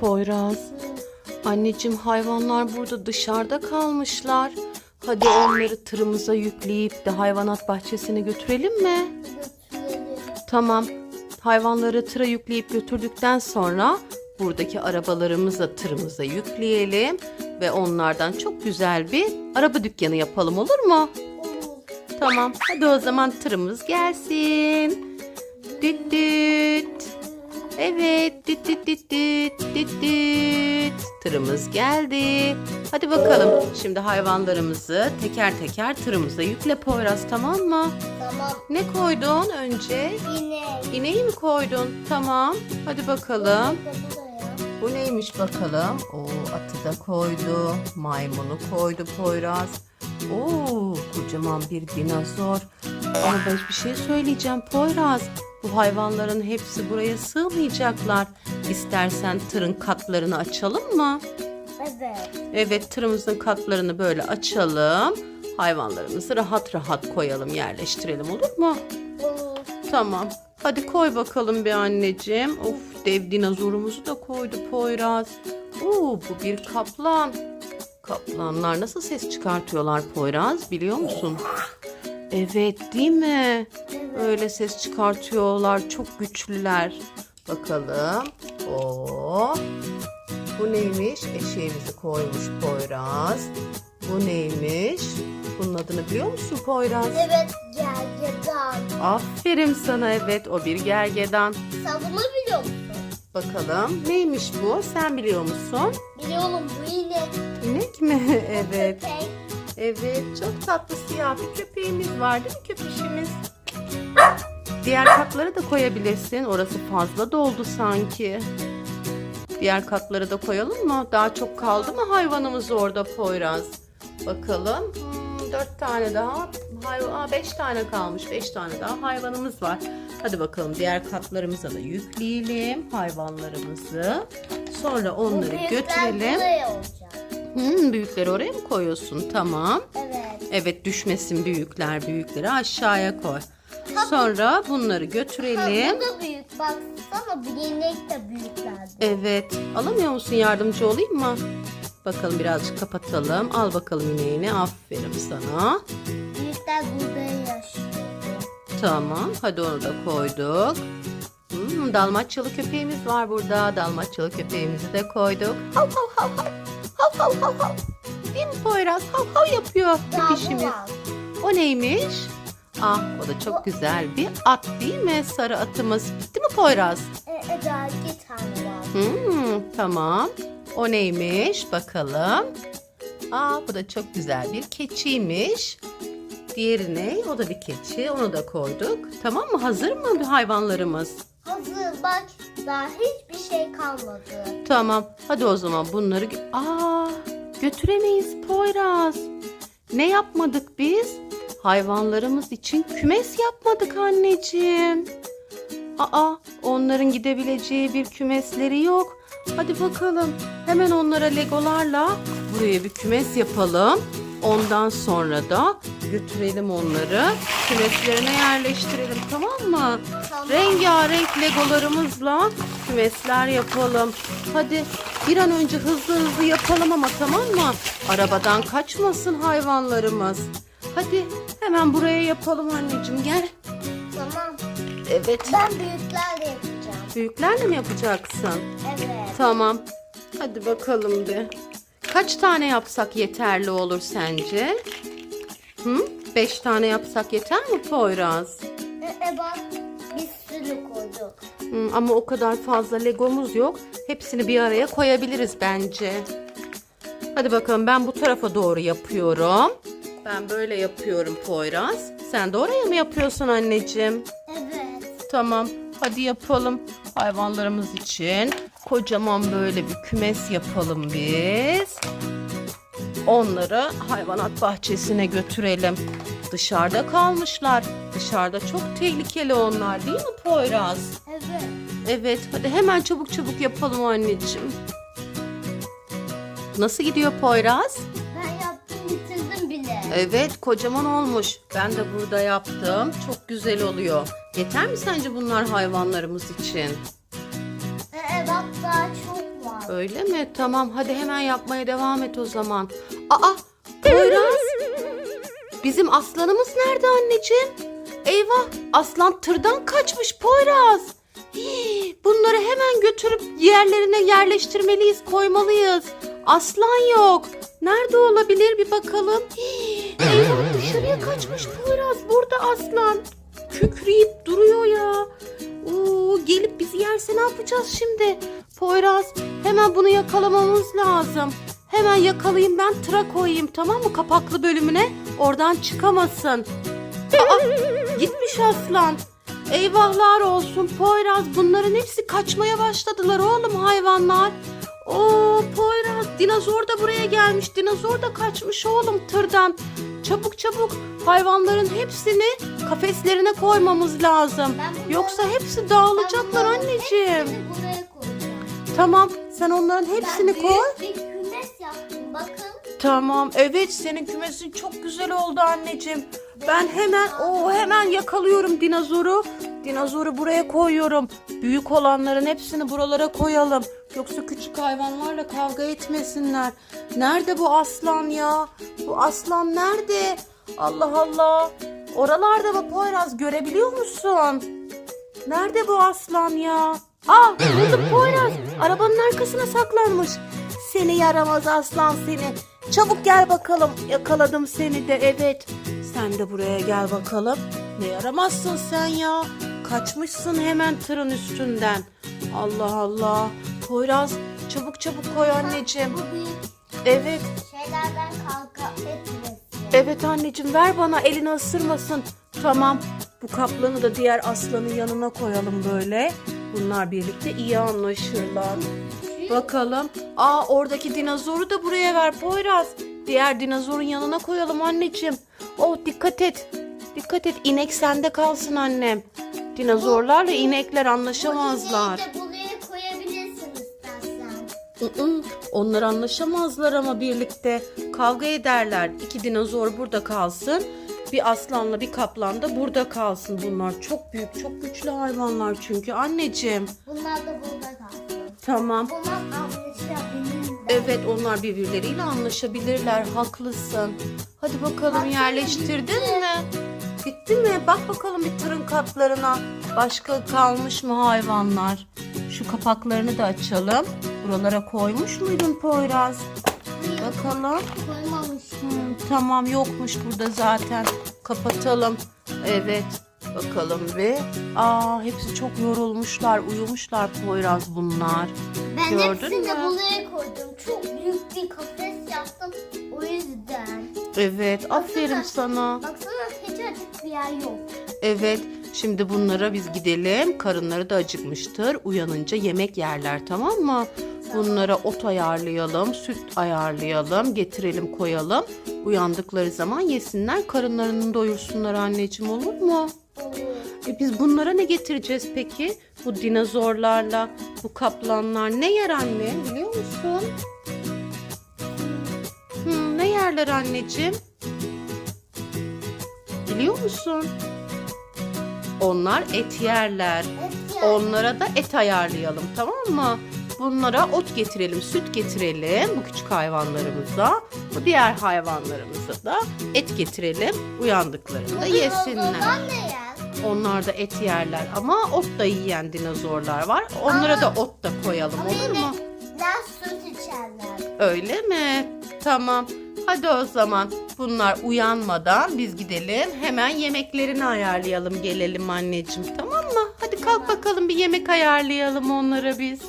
Poyraz? Anneciğim hayvanlar burada dışarıda kalmışlar. Hadi onları tırımıza yükleyip de hayvanat bahçesine götürelim mi? Tamam. Hayvanları tıra yükleyip götürdükten sonra buradaki arabalarımızı tırımıza yükleyelim ve onlardan çok güzel bir araba dükkanı yapalım olur mu? Tamam. Hadi o zaman tırımız gelsin. Düt düt. Evet. Düt düt düt düt düt düt. Tırımız geldi. Hadi bakalım. Şimdi hayvanlarımızı teker teker tırımıza yükle Poyraz tamam mı? Tamam. Ne koydun önce? Yine. İneği mi koydun? Tamam. Hadi bakalım. Bu neymiş bakalım? O atı da koydu. Maymunu koydu Poyraz. Oo kocaman bir dinozor. Ama ben bir şey söyleyeceğim Poyraz. Bu hayvanların hepsi buraya sığmayacaklar. İstersen tırın katlarını açalım mı? Evet. Evet tırımızın katlarını böyle açalım. Hayvanlarımızı rahat rahat koyalım, yerleştirelim olur mu? Olur. Tamam. Hadi koy bakalım bir anneciğim. Of dev dinozorumuzu da koydu Poyraz. Oo bu bir kaplan. Kaplanlar nasıl ses çıkartıyorlar Poyraz biliyor musun? Evet değil mi? Öyle ses çıkartıyorlar. Çok güçlüler. Bakalım. Oo. Bu neymiş? Eşeğimizi koymuş Poyraz. Bu neymiş? Bunun adını biliyor musun Poyraz? Evet. Gergedan. Aferin sana evet o bir gergedan. Sen bunu biliyor musun? Bakalım neymiş bu? Sen biliyor musun? Biliyorum bu inek. İnek mi? evet. Köpek. Evet çok tatlı siyah bir köpeğimiz var değil mi köpeşimiz? Diğer katları da koyabilirsin. Orası fazla doldu sanki. Diğer katları da koyalım mı? Daha çok kaldı mı hayvanımız orada Poyraz? Bakalım. Hmm, dört tane daha. Hayvan, Aa, beş tane kalmış. Beş tane daha hayvanımız var. Hadi bakalım diğer katlarımıza da yükleyelim hayvanlarımızı. Sonra Bu onları büyükler götürelim. Hmm, büyükleri oraya mı koyuyorsun? Tamam. Evet. Evet düşmesin büyükler büyükleri aşağıya koy. Sonra bunları götürelim. bu da büyük. Baksana bu de büyüklerdi. Evet. Alamıyor musun yardımcı olayım mı? Bakalım birazcık kapatalım. Al bakalım ineğini. Aferin sana. Büyükler burada yaşıyor. Tamam. Hadi onu da koyduk. Hmm, Dalmaçyalı köpeğimiz var burada. Dalmaçyalı köpeğimizi de koyduk. Hav hav hav hav. Hav hav hav hav. Değil mi Poyraz? Hav hav yapıyor var. O neymiş? Ah o da çok güzel bir at değil mi? Sarı atımız. Değil mi Poyraz? E, e, daha iki tane var. Hmm, tamam. O neymiş? Bakalım. Aa bu da çok güzel bir keçiymiş. Diğeri ne? O da bir keçi. Onu da koyduk. Tamam mı? Hazır mı bir hayvanlarımız? Hazır bak daha hiçbir şey kalmadı. Tamam. Hadi o zaman bunları... Aa, götüremeyiz Poyraz. Ne yapmadık biz? Hayvanlarımız için kümes yapmadık anneciğim. Aa, onların gidebileceği bir kümesleri yok. Hadi bakalım. Hemen onlara legolarla buraya bir kümes yapalım. Ondan sonra da götürelim onları. Kümeslerine yerleştirelim tamam mı? Tamam. Rengarenk legolarımızla kümesler yapalım. Hadi bir an önce hızlı hızlı yapalım ama tamam mı? Arabadan kaçmasın hayvanlarımız. Hadi hemen buraya yapalım anneciğim gel. Tamam. Evet. Ben büyüklerle yapacağım. Büyüklerle mi yapacaksın? Evet. Tamam. Hadi bakalım bir. Kaç tane yapsak yeterli olur sence? Hı? Beş tane yapsak yeter mi Poyraz? E, e bak bir sürü koyduk. Hmm, ama o kadar fazla legomuz yok. Hepsini bir araya koyabiliriz bence. Hadi bakalım ben bu tarafa doğru yapıyorum. Ben böyle yapıyorum Poyraz. Sen de oraya mı yapıyorsun anneciğim? Evet. Tamam. Hadi yapalım. Hayvanlarımız için kocaman böyle bir kümes yapalım biz. Onları hayvanat bahçesine götürelim. Dışarıda kalmışlar. Dışarıda çok tehlikeli onlar değil mi Poyraz? Evet. Evet, hadi hemen çabuk çabuk yapalım anneciğim. Nasıl gidiyor Poyraz? Evet, kocaman olmuş. Ben de burada yaptım. Çok güzel oluyor. Yeter mi sence bunlar hayvanlarımız için? E, e bak daha çok var. Öyle mi? Tamam hadi hemen yapmaya devam et o zaman. Aa Poyraz. Bizim aslanımız nerede anneciğim? Eyvah aslan tırdan kaçmış Poyraz. Hii, Bunları hemen götürüp yerlerine yerleştirmeliyiz, koymalıyız. Aslan yok. Nerede olabilir bir bakalım. Hii, Eyvah dışarıya kaçmış Poyraz. Burada aslan. Kükreyip duruyor ya. Oo, gelip bizi yerse ne yapacağız şimdi? Poyraz hemen bunu yakalamamız lazım. Hemen yakalayayım ben tıra koyayım tamam mı kapaklı bölümüne? Oradan çıkamasın. Aa, gitmiş aslan. Eyvahlar olsun Poyraz bunların hepsi kaçmaya başladılar oğlum hayvanlar. Oo Poyraz dinozor da buraya gelmiş. Dinozor da kaçmış oğlum tırdan. Çabuk çabuk hayvanların hepsini kafeslerine koymamız lazım. Bunları- Yoksa hepsi dağılacaklar Ben bunların anneciğim. Tamam sen onların hepsini ben koy. büyük bir kümes yaptım bakın. Tamam evet senin kümesin çok güzel oldu anneciğim. Ben hemen o hemen yakalıyorum dinozoru. Dinozoru buraya koyuyorum. Büyük olanların hepsini buralara koyalım. Yoksa küçük hayvanlarla kavga etmesinler. Nerede bu aslan ya? Bu aslan nerede? Allah Allah. Oralarda mı Poyraz görebiliyor musun? Nerede bu aslan ya? Aa buldum Poyraz. Arabanın arkasına saklanmış. Seni yaramaz aslan seni. Çabuk gel bakalım. Yakaladım seni de evet. Sen de buraya gel bakalım. Ne yaramazsın sen ya. Kaçmışsın hemen tırın üstünden. Allah Allah. Poyraz çabuk çabuk koy anneciğim. Bu büyük Evet. şeylerden kavga etmesin. Evet anneciğim ver bana elini ısırmasın. Tamam. Bu kaplanı da diğer aslanın yanına koyalım böyle. Bunlar birlikte iyi anlaşırlar. Bakalım. Aa oradaki dinozoru da buraya ver Poyraz. Diğer dinozorun yanına koyalım anneciğim. Oh dikkat et. Dikkat et inek sende kalsın annem. Dinozorlarla inekler anlaşamazlar. Bu Onlar anlaşamazlar ama birlikte kavga ederler. İki dinozor burada kalsın. Bir aslanla bir kaplan da burada kalsın. Bunlar çok büyük, çok güçlü hayvanlar çünkü anneciğim. Bunlar da burada kalsın. Tamam. Bunlar anlaşabilirler. Evet onlar birbirleriyle anlaşabilirler. Haklısın. Hadi bakalım Bak, yerleştirdin bitti. mi? Bitti mi? Bak bakalım bir tırın katlarına. Başka kalmış mı hayvanlar? Şu kapaklarını da açalım. Buralara koymuş muydun Poyraz? Bakalım. Hmm, tamam yokmuş burada zaten. Kapatalım. Evet. Bakalım bir. Aa hepsi çok yorulmuşlar, uyumuşlar Poyraz bunlar. Ben Gördün hepsini mü? buraya koydum. Çok büyük bir kafes yaptım. O yüzden. Evet, aferin Baksana. sana. Baksana hiç açık bir yer yok. Evet, şimdi bunlara biz gidelim. Karınları da acıkmıştır. Uyanınca yemek yerler tamam mı? Bunlara ot ayarlayalım, süt ayarlayalım, getirelim koyalım. Uyandıkları zaman yesinler, karınlarını doyursunlar anneciğim olur mu? E biz bunlara ne getireceğiz peki? Bu dinozorlarla, bu kaplanlar ne yer anne biliyor musun? Hmm, ne yerler anneciğim? Biliyor musun? Onlar et yerler. Et yer. Onlara da et ayarlayalım tamam mı? Bunlara ot getirelim, süt getirelim bu küçük hayvanlarımıza. Bu diğer hayvanlarımıza da et getirelim. Uyandıklarında yesinler. Ne yer? Onlar da et yerler ama ot da yiyen dinozorlar var. Onlara Ama- da ot da koyalım olur mu? inekler süt içerler. Öyle mi? Tamam. Hadi o zaman bunlar uyanmadan biz gidelim. Hemen yemeklerini ayarlayalım gelelim anneciğim. Tamam mı? Hadi kalk bakalım bir yemek ayarlayalım onlara biz.